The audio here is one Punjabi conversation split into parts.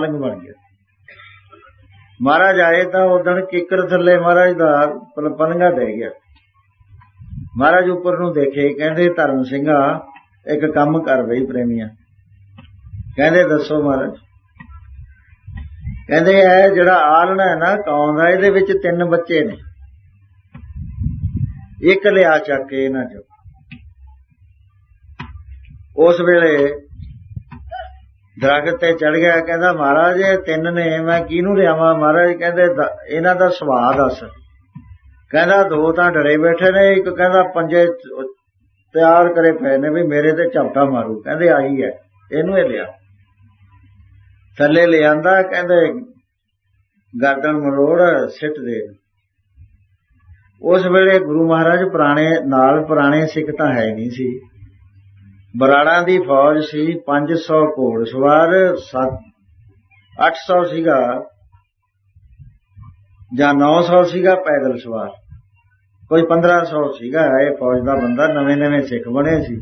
ਲੰਗ ਬਣ ਗਿਆ। ਮਹਾਰਾਜ ਆਏ ਤਾਂ ਉਦਣ ਕਿੱਕਰ ਥੱਲੇ ਮਹਾਰਾਜ ਦਾ ਪਲ- ਪਲੰਘਾ ਗਿਆ। ਮਹਾਰਾਜ ਉੱਪਰ ਨੂੰ ਦੇਖੇ, ਕਹਿੰਦੇ, ਧਰਮ ਸਿੰਘਾ, ਇੱਕ ਕੰਮ ਕਰ ਬਈ ਪ੍ਰੇਮੀਆਂ। ਕਹਿੰਦੇ, ਦੱਸੋ ਮਹਾਰਾਜ। ਕਹਿੰਦੇ, ਇਹ ਜਿਹੜਾ ਆਲਣਾ ਹੈ ਨਾ, ਕੌਣ ਦਾ? ਇਹਦੇ ਵਿੱਚ ਤਿੰਨ ਬੱਚੇ ਨੇ। ਇੱਕ ਲਿਆ ਚੱਕ ਕੇ ਇਹਨਾਂ ਚੋਂ। ਉਸ ਵੇਲੇ ਦਰਖਤ ਤੇ ਚੜ ਗਿਆ, ਕਹਿੰਦਾ, ਮਹਾਰਾਜ, ਇਹ ਤਿੰਨ ਨੇ, ਮੈਂ ਕਿਹਨੂੰ ਲਿਆਵਾਂ? ਮਹਾਰਾਜ ਕਹਿੰਦੇ ਇਹਨਾਂ ਦਾ ਸੁਭਾਅ ਦੱਸ ਕਹਿੰਦਾ, ਦੋ ਤਾਂ ਡਰੇ ਬੈਠੇ ਨੇ, ਇੱਕ ਕਹਿੰਦਾ, ਪੰਜੇ ਤਿਆਰ ਕਰੇ ਪਏ ਨੇ, ਵੀ ਮੇਰੇ ਤੇ ਝਪਟਾ ਮਾਰੂ। ਕਹਿੰਦੇ ਆਈ ਹੈ, ਇਹਨੂੰ ਇਹ ਲਿਆ। ਥੱਲੇ ਲਿਆਂਦਾ, ਕਹਿੰਦੇ, ਗਰਦਨ ਮਰੋੜ, ਸਿੱਟ ਦੇ। ਉਸ ਵੇਲੇ ਗੁਰੂ ਮਹਾਰਾਜ ਪੁਰਾਣੇ, ਨਾਲ ਪੁਰਾਣੇ ਸਿੱਖ ਤਾਂ ਹੈ ਨਹੀਂ ਸੀ। ਬਰਾੜਾਂ ਦੀ ਫੌਜ ਸੀ 500 ਘੋੜ ਸਵਾਰ 800 ਸੀਗਾ ਜਾਂ 900 ਸੀਗਾ ਪੈਦਲ ਸਵਾਰ। ਕੋਈ 1500 ਸੀਗਾ, ਇਹ ਫੌਜ ਦਾ ਬੰਦਾ, ਨਵੇਂ ਨਵੇਂ ਸਿੱਖ ਬਣੇ ਸੀ।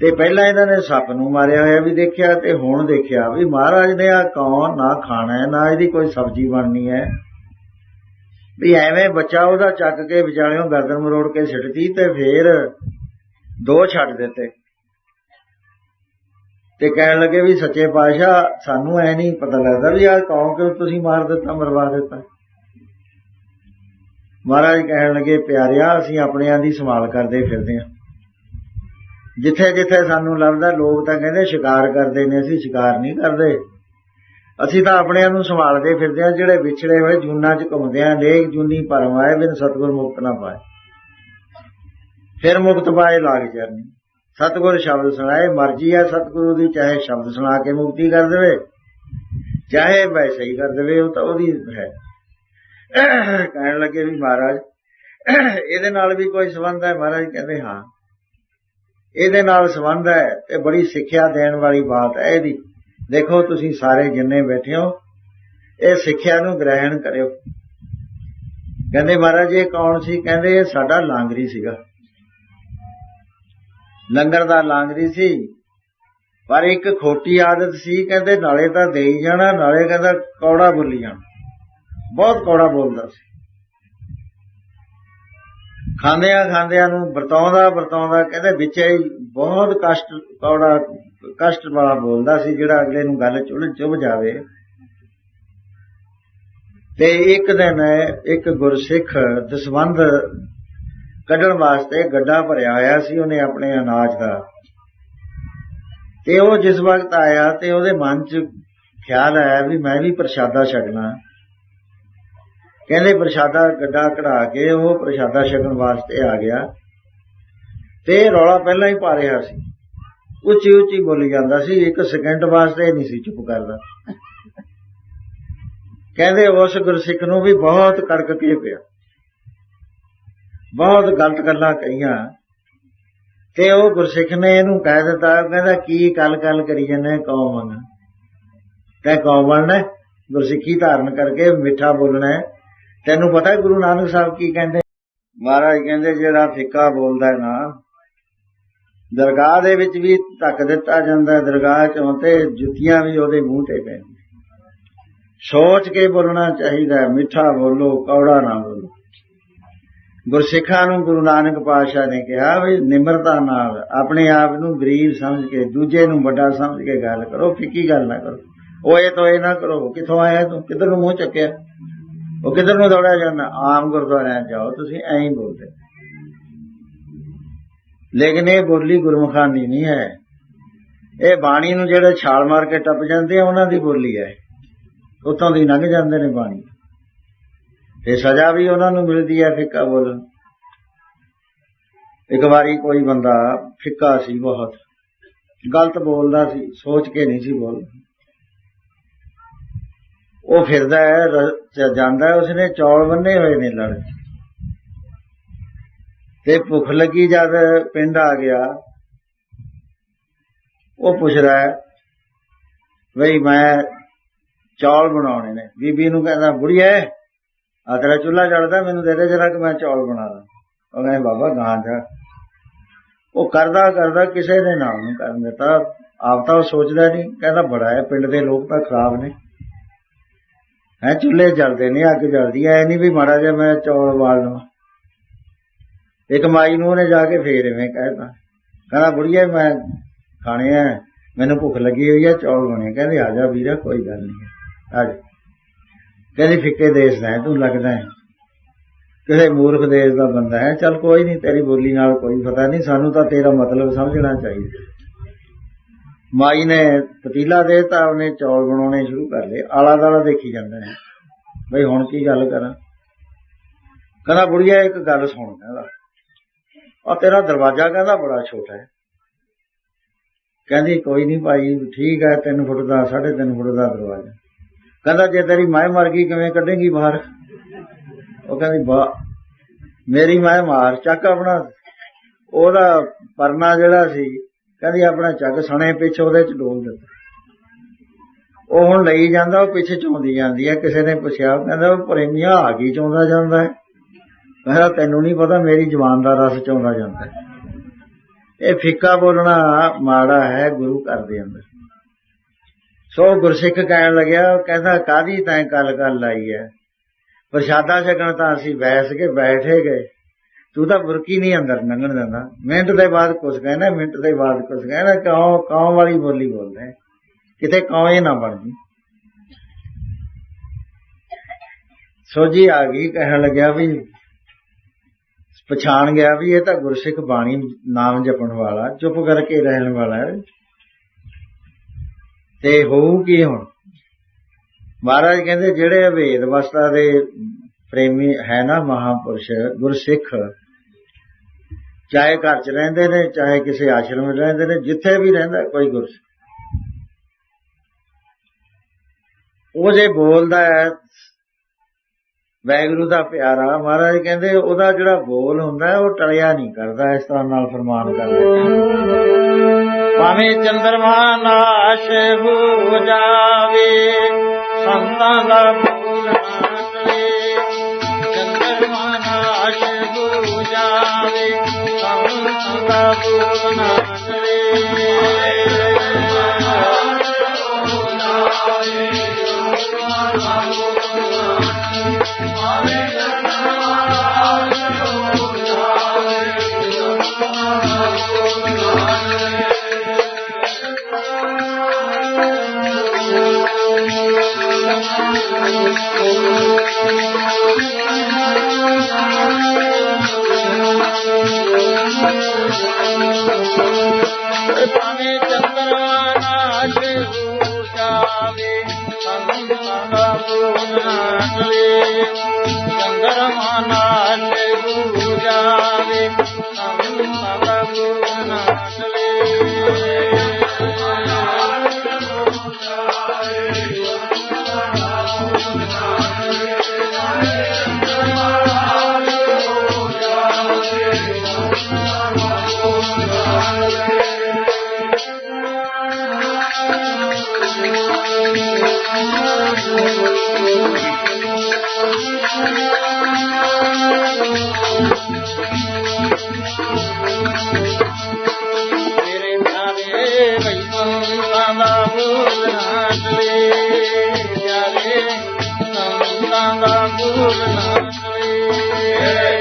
ਤੇ ਪਹਿਲਾਂ ਇਹਨਾਂ ਨੇ ਸੱਪ ਨੂੰ ਮਾਰਿਆ ਹੋਇਆ ਵੀ ਦੇਖਿਆ ਤੇ ਹੁਣ ਦੇਖਿਆ ਵੀ ਮਹਾਰਾਜ ਨੇ ਆ ਕੌਣ, ਨਾ ਖਾਣਾ ਹੈ, ਨਾ ਇਹਦੀ ਕੋਈ ਸਬਜ਼ੀ ਬਣਨੀ ਹੈ। ਵੀ ਐਵੇਂ ਬੱਚਾ ਉਹਦਾ ਚੱਕ ਕੇ ਵਿਚਾਲਿਓਂ ਗਰਦਨ ਮਰੋੜ ਕੇ ਸਿੱਟਤੀ ਤੇ ਫੇਰ ਦੋ ਛੱਡ ਦਿੱਤੇ। ਤੇ ਕਹਿਣ ਲੱਗੇ ਵੀ ਸੱਚੇ ਪਾਤਸ਼ਾਹ, ਸਾਨੂੰ ਐ ਨਹੀਂ ਪਤਾ ਲੱਗਦਾ ਵੀ ਆ ਕੌਣ ਕਿਉਂ ਤੁਸੀਂ ਮਾਰ ਦਿੱਤਾ, ਮਰਵਾ ਦਿੱਤਾ। ਮਹਾਰਾਜ ਕਹਿਣ ਲੱਗੇ, ਪਿਆਰਿਆ, ਅਸੀਂ ਆਪਣਿਆਂ ਦੀ ਸੰਭਾਲ ਕਰਦੇ ਫਿਰਦੇ ਹਾਂ। ਜਿੱਥੇ ਜਿੱਥੇ ਸਾਨੂੰ ਲੱਭਦਾ, ਲੋਕ ਤਾਂ ਕਹਿੰਦੇ ਸ਼ਿਕਾਰ ਕਰਦੇ ਨੇ, ਅਸੀਂ ਸ਼ਿਕਾਰ ਨਹੀਂ ਕਰਦੇ। ਅਸੀਂ ਤਾਂ ਆਪਣਿਆਂ ਨੂੰ ਸੰਭਾਲਦੇ ਫਿਰਦੇ ਹਾਂ, ਜਿਹੜੇ ਵਿਛੜੇ ਹੋਏ ਜੂਨਾਂ 'ਚ ਘੁੰਮਦੇ ਹਾਂ ਨੇਕ ਜੂਨੀ ਭਰਮ ਆਏ, ਬਿਨ ਸਤਗੁਰ ਮੁਕਤ ਨਾ ਪਾਏ। ਫਿਰ ਮੁਕਤ ਪਾਏ ਲਾਗ ਚਰਨੀ। ਸਤਗੁਰ ਸ਼ਬਦ ਸੁਣਾਏ, ਮਰਜ਼ੀ ਹੈ ਸਤਗੁਰੂ ਦੀ, ਚਾਹੇ ਸ਼ਬਦ ਸੁਣਾ ਕੇ ਮੁਕਤੀ ਕਰ ਦੇਵੇ, ਚਾਹੇ ਵੈਸੇ ਹੀ ਕਰ ਦੇਵੇ, ਉਹ ਤਾਂ ਉਹਦੀ ਹੈ। ਕਹਿਣ ਲੱਗੇ ਵੀ ਮਹਾਰਾਜ, ਇਹਦੇ ਨਾਲ ਵੀ ਕੋਈ ਸੰਬੰਧ ਹੈ? ਮਹਾਰਾਜ ਕਹਿੰਦੇ, ਹਾਂ। ਇਹਦੇ ਨਾਲ ਸੰਬੰਧ ਹੈ ਤੇ ਬੜੀ ਸਿੱਖਿਆ ਦੇਣ ਵਾਲੀ ਬਾਤ ਹੈ ਇਹਦੀ। ਦੇਖੋ ਤੁਸੀਂ ਸਾਰੇ ਜਿੰਨੇ ਬੈਠੇ ਹੋ, ਇਹ ਸਿੱਖਿਆ ਨੂੰ ਗ੍ਰਹਿਣ ਕਰਿਓ। ਕਹਿੰਦੇ ਮਹਾਰਾਜ, ਇਹ ਕੌਣ ਸੀ? ਕਹਿੰਦੇ, ਇਹ ਸਾਡਾ ਲਾਂਗਰੀ ਸੀਗਾ। ਲੰਗਰ ਦਾ ਲਾਂਗਰੀ ਸੀ। ਪਰ ਇੱਕ ਖੋਟੀ ਆਦਤ ਸੀ, ਕਹਿੰਦੇ ਨਾਲੇ ਤਾਂ ਦੇਈ ਜਾਣਾ, ਨਾਲੇ ਕਹਿੰਦਾ ਕੌੜਾ ਬੋਲੀ ਜਾਣਾ। ਬਹੁਤ ਕੌੜਾ ਬੋਲਦਾ ਸੀ। ਖਾਂਦਿਆਂ ਖਾਂਦਿਆਂ ਨੂੰ ਵਰਤਾਉਂਦਾ ਵਰਤਾਉਂਦਾ ਕਹਿੰਦੇ ਵਿੱਚ ਹੀ ਬਹੁਤ ਕਸ਼ਟ, ਕੌੜਾ, ਕਸ਼ਟ ਵਾਲਾ ਬੋਲਦਾ ਸੀ, ਜਿਹੜਾ ਅਗਲੇ ਨੂੰ ਗੱਲ ਚੁੱਲ ਚੁੱਭ ਜਾਵੇ। ਤੇ ਇੱਕ ਦਿਨ ਇੱਕ ਗੁਰਸਿੱਖ ਦਸਵੰਧ ਕੱਢਣ ਵਾਸਤੇ ਗੱਡਾ ਭਰਿਆ ਹੋਇਆ ਸੀ, ਉਹਨੇ ਆਪਣੇ ਅਨਾਜ ਦਾ। ਤੇ ਉਹ ਜਿਸ ਵਕਤ ਆਇਆ ਤੇ ਉਹਦੇ ਮਨ 'ਚ ਖਿਆਲ ਆਇਆ ਵੀ ਮੈਂ ਵੀ ਪ੍ਰਸ਼ਾਦਾ ਛਕਣਾ। ਕਹਿੰਦੇ ਪ੍ਰਸ਼ਾਦਾ ਗੱਡਾ ਕਢਾ ਕੇ ਉਹ ਪ੍ਰਸ਼ਾਦਾ ਛਕਣ ਵਾਸਤੇ ਆ ਗਿਆ। ਤੇ ਰੌਲਾ ਪਹਿਲਾਂ ਹੀ ਪਾ ਰਿਹਾ ਸੀ। ਉੱਚੀ ਉੱਚੀ ਬੋਲੀ ਜਾਂਦਾ ਸੀ, ਇੱਕ ਸਕਿੰਟ ਵਾਸਤੇ ਨਹੀਂ ਸੀ ਚੁੱਪ ਕਰਦਾ। ਕਹਿੰਦੇ ਉਸ ਗੁਰਸਿੱਖ ਨੂੰ ਵੀ ਬਹੁਤ ਕੜਕ ਕੇ ਪਿਆ। ਬਹੁਤ ਗਲਤ ਗੱਲਾਂ ਕਹੀਆਂ। ਤੇ ਉਹ ਗੁਰਸਿੱਖ ਨੇ ਇਹਨੂੰ ਕਹਿ ਦਿੱਤਾ, ਕਹਿੰਦਾ, ਕੀ ਕਲ ਕਲ ਕਰੀ ਜੰਨੇ ਕੌਮ ਨਾ ਤੈ ਕੌਮ ਬਣਨਾ ਗੁਰਸਿੱਖੀ ਧਾਰਨ ਕਰਕੇ ਮਿੱਠਾ ਬੋਲਣਾ ਤੈਨੂੰ ਪਤਾ ਹੈ ਗੁਰੂ ਨਾਨਕ ਸਾਹਿਬ ਕੀ ਕਹਿੰਦੇ? ਮਹਾਰਾਜ ਕਹਿੰਦੇ, ਜਿਹੜਾ ਫਿੱਕਾ ਬੋਲਦਾ ਨਾ, ਦਰਗਾਹ ਦੇ ਵਿੱਚ ਵੀ ਧੱਕ ਦਿੱਤਾ ਜਾਂਦਾ ਦਰਗਾਹ ਚੋਂ ਤੇ ਜੁੱਤੀਆਂ ਵੀ ਉਹਦੇ ਮੂੰਹ ਤੇ ਪੈਂਦੀਆਂ। ਸੋਚ ਕੇ ਬੋਲਣਾ ਚਾਹੀਦਾ ਮਿੱਠਾ ਬੋਲੋ, ਕੌੜਾ ਨਾ ਬੋਲੋ। ਗੁਰਸਿੱਖਾਂ ਨੂੰ ਗੁਰੂ ਨਾਨਕ ਪਾਤਸ਼ਾਹ ਨੇ ਕਿਹਾ ਵੀ ਨਿਮਰਤਾ ਨਾਲ ਆਪਣੇ ਆਪ ਨੂੰ ਗਰੀਬ ਸਮਝ ਕੇ, ਦੂਜੇ ਨੂੰ ਵੱਡਾ ਸਮਝ ਕੇ ਗੱਲ ਕਰੋ, ਫਿੱਕੀ ਗੱਲ ਨਾ ਕਰੋ। ਉਹ ਇਹ ਤੋਂ ਇਹ ਨਾ ਕਰੋ ਕਿੱਥੋਂ ਆਇਆ ਤੂੰ? ਕਿੱਧਰ ਨੂੰ ਮੂੰਹ ਚੱਕਿਆ? ਉਹ ਕਿੱਧਰ ਨੂੰ ਦੌੜਿਆ ਜਾਂਦਾ? ਆਮ ਗੁਰਦੁਆਰਿਆਂ ਜਾਓ, ਤੁਸੀਂ ਐਂ ਹੀ ਬੋਲਦੇ। ਲੇਕਿਨ ਇਹ ਬੋਲੀ ਗੁਰਮੁਖਾਨੀ ਨਹੀਂ ਹੈ। ਇਹ ਬਾਣੀ ਨੂੰ ਜਿਹੜੇ ਛਾਲ ਮਾਰ ਕੇ ਟੱਪ ਜਾਂਦੇ ਆ, ਉਹਨਾਂ ਦੀ ਬੋਲੀ ਹੈ। ਉਤੋਂ ਦੀ ਲੰਘ ਜਾਂਦੇ ਨੇ ਬਾਣੀ। ਤੇ ਸਜ਼ਾ ਵੀ ਉਹਨਾਂ ਨੂੰ ਮਿਲਦੀ ਹੈ ਫਿੱਕਾ ਬੋਲਣ। ਇੱਕ ਵਾਰੀ ਕੋਈ ਬੰਦਾ ਫਿੱਕਾ ਸੀ ਬਹੁਤ, ਗਲਤ ਬੋਲਦਾ ਸੀ, ਸੋਚ ਕੇ ਨਹੀਂ ਸੀ ਬੋਲਦਾ। ਉਹ ਫਿਰਦਾ ਹੈ ਜਾਂਦਾ ਉਸਨੇ ਚੌਲ ਬੰਨੇ ਹੋਏ ਨੇ ਲੜ ਤੇ ਭੁੱਖ ਲੱਗੀ ਜਦ ਪਿੰਡ ਆ ਗਿਆ, ਉਹ ਪੁੱਛਦਾ ਹੈ, ਬਈ ਮੈਂ ਚੌਲ ਬਣਾਉਣੇ ਨੇ। ਬੀਬੀ ਨੂੰ ਕਹਿੰਦਾ, ਬੁੜੀਏ ਆ ਤੇਰਾ ਚੁੱਲ੍ਹਾ ਜਲਦਾ ਮੈਨੂੰ ਦੇ ਦੇ ਜਰਾ ਕਿ ਮੈਂ ਚੌਲ ਬਣਾ ਲਾਂ। ਉਹ ਕਹਿੰਦੇ, ਬਾਬਾ ਗਾਂ ਜਾ। ਉਹ ਕਰਦਾ ਕਰਦਾ ਕਿਸੇ ਦੇ ਨਾਲ ਉਹਨੂੰ ਕਰਨ ਦਿੱਤਾ। ਆਪ ਤਾਂ ਉਹ ਸੋਚਦਾ ਨਹੀਂ। ਕਹਿੰਦਾ, ਬੜਾ ਹੈ, ਪਿੰਡ ਦੇ ਲੋਕ ਤਾਂ ਖਰਾਬ ਨੇ। ਹੈ, ਚੁੱਲ੍ਹੇ ਜਲਦੇ ਨੇ, ਅੱਗ ਜਲਦੀ ਐ ਨਹੀਂ ਵੀ ਮਾੜਾ ਜਿਹਾ ਮੈਂ ਚੌਲ ਬਾਲ ਲਵਾਂ। ਇੱਕ ਮਾਈ ਨੂੰ ਉਹਨੇ ਜਾ ਕੇ ਫੇਰ ਐਵੇਂ ਕਹਿਤਾ। ਕਹਿੰਦਾ ਬੁੜੀਆ ਮੈਂ ਖਾਣੇ ਆ। ਮੈਨੂੰ ਭੁੱਖ ਲੱਗੀ ਹੋਈ ਹੈ ਚੌਲ ਬਣੇ। ਕਹਿੰਦੇ, ਆ ਜਾ ਵੀਰਾ, ਕੋਈ ਗੱਲ ਨਹੀਂ। ਹੈ ਆ ਜਾ। ਕਹਿੰਦੀ ਫਿੱਕੇ ਦੇਸ਼ ਦਾ ਹੈ, ਤੂੰ ਲੱਗਦਾ ਹੈ। ਕਿਸੇ ਮੂਰਖ ਦੇਸ਼ ਦਾ ਬੰਦਾ ਹੈ। ਚੱਲ ਕੋਈ ਨਹੀਂ, ਤੇਰੀ ਬੋਲੀ ਨਾਲ ਕੋਈ ਪਤਾ ਨਹੀਂ, ਸਾਨੂੰ ਤਾਂ ਤੇਰਾ ਮਤਲਬ ਸਮਝਣਾ ਚਾਹੀਦਾ ਮਾਈ ਨੇ ਪਤੀਲਾ ਦੇਤਾ, ਉਹਨੇ ਚੌਲ ਬਣਾਉਣੇ ਸ਼ੁਰੂ ਕਰ ਲਏ। ਆਲਾ ਦਾਲਾ ਦੇਖੀ ਜਾਂਦਾ ਹੈ। ਬਈ ਹੁਣ ਕੀ ਗੱਲ ਕਰਾਂ? ਕਹਿੰਦਾ, ਬੁੜੀਆ, ਇੱਕ ਗੱਲ ਸੁਣ, ਕਹਿੰਦਾ। ਆ ਤੇਰਾ ਦਰਵਾਜ਼ਾ ਕਹਿੰਦਾ ਬੜਾ ਛੋਟਾ ਹੈ। ਕਹਿੰਦੀ, ਕੋਈ ਨਹੀਂ ਭਾਈ, ਠੀਕ ਹੈ 3 ਫੁੱਟ ਦਾ 3.5 ਫੁੱਟ ਦਾ ਦਰਵਾਜ਼ਾ। ਕਹਿੰਦਾ ਜੇ ਤੇਰੀ ਮਾਂ ਮਰ ਗਈ, ਕਿਵੇਂ ਕੱਢੇਗੀ ਬਾਹਰ? ਉਹ ਕਹਿੰਦੀ, ਬਾ, ਮੇਰੀ ਮਾਂ ਮਾਰ, ਚੱਕ ਆਪਣਾ। ਉਹਦਾ ਪਰਨਾ ਜਿਹੜਾ ਸੀ, ਕਹਿੰਦੀ, ਆਪਣਾ ਚੱਕ ਸਣੇ ਪਿੱਛੇ ਉਹਦੇ ਚ ਡੋਲ ਦਿੱਤਾ। ਉਹ ਹੁਣ ਲਈ ਜਾਂਦਾ, ਉਹ ਪਿੱਛੇ ਚੋਂਦੀ ਜਾਂਦੀ ਹੈ, ਕਿਸੇ ਨੇ ਪੁੱਛਿਆ ਕਹਿੰਦਾ, ਉਹ ਪ੍ਰੇਮੀਆਂ ਆ ਗਈ ਚੋਂਦਾ ਜਾਂਦਾ ਹੈ? ਕਹਿੰਦਾ ਤੈਨੂੰ ਨਹੀਂ ਪਤਾ, ਮੇਰੀ ਜਵਾਨ ਦਾ ਰਸ ਚੋਂਦਾ ਜਾਂਦਾ ਹੈ। ਇਹ ਫਿੱਕਾ ਬੋਲਣਾ ਮਾੜਾ ਹੈ, ਗੁਰੂ ਘਰ ਦੇ ਅੰਦਰ। ਸੋ ਗੁਰਸਿੱਖ ਕਹਿਣ ਲੱਗਿਆ ਕਹਿੰਦਾ ਕਾਦੀ ਤੈਂ ਕੱਲ ਕੱਲ ਲਾਈ ਹੈ ਪ੍ਰਸ਼ਾਦਾ ਛਕਣ ਤਾਂ ਅਸੀਂ ਬੈਠ ਕੇ ਬੈਠੇ ਗਏ। ਤੂੰ ਤਾਂ ਬੁਰਕੀ ਨਹੀਂ ਅੰਦਰ ਲੰਘਣ ਦਿੰਦਾ। ਮਿੰਟ ਦੇ ਬਾਅਦ ਕੁਝ ਕਹਿੰਦਾ ਮਿੰਟ ਦੇ ਬਾਅਦ ਕੁਝ ਕਹਿਣਾ ਕੌਂ ਕੌਂ ਵਾਲੀ ਬੋਲੀ ਬੋਲਦਾ ਕਿਤੇ ਕੌਂ ਹੀ ਨਾ ਬਣ ਜੀ ਸੋਜੀ ਆ ਗਈ, ਕਹਿਣ ਲੱਗਿਆ ਵੀ, ਪਛਾਣ ਗਿਆ ਵੀ ਇਹ ਤਾਂ ਗੁਰਸਿੱਖ ਬਾਣੀ ਨਾਮ ਜਪਣ ਵਾਲਾ, ਚੁੱਪ ਕਰਕੇ ਰਹਿਣ ਵਾਲਾ ਹੈ ਤੇ ਹੋਊ ਕੀ ਹੁਣ? ਮਹਾਰਾਜ ਕਹਿੰਦੇ, ਜਿਹੜੇ ਅਵੇਦ ਅਵਸਥਾ ਦੇ ਪ੍ਰੇਮੀ ਹੈ ਨਾ ਮਹਾਪੁਰਸ਼, ਗੁਰਸਿੱਖ, ਚਾਹੇ ਘਰ 'ਚ ਰਹਿੰਦੇ ਨੇ, ਚਾਹੇ ਕਿਸੇ ਆਸ਼ਰਮ 'ਚ ਰਹਿੰਦੇ ਨੇ, ਜਿੱਥੇ ਵੀ ਰਹਿੰਦਾ, ਕੋਈ ਗੁਰਸਿੱਖ। ਉਹ ਜੇ ਬੋਲਦਾ ਹੈ ਵੈਗੁਰੂ ਦਾ ਪਿਆਰਾ ਮਹਾਰਾਜ ਕਹਿੰਦੇ, ਉਹਦਾ ਜਿਹੜਾ ਬੋਲ ਹੁੰਦਾ ਉਹ ਟਲਿਆ ਨਹੀਂ ਕਰਦਾ, ਇਸ ਤਰ੍ਹਾਂ ਨਾਲ ਫਰਮਾਨ ਕਰਦੇ ਭਾਵੇਂ ਚੰਦਰਮਾ ਨਾਸ਼ ਹੋ ਜਾਵੇ, ਸੰਤਾਂ ਦਾ ਫੂਲ ਨਾਲੇ ਚੰਦਰਮਾ ਨਾਸ਼ ਹੋ ਜਾਵੇ, ਸੰਤਾਂ ਦਾ ਫੂਲ ਨਾਲੇ ਭਾਵੇਂ ਨਾਸ਼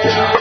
Yeah.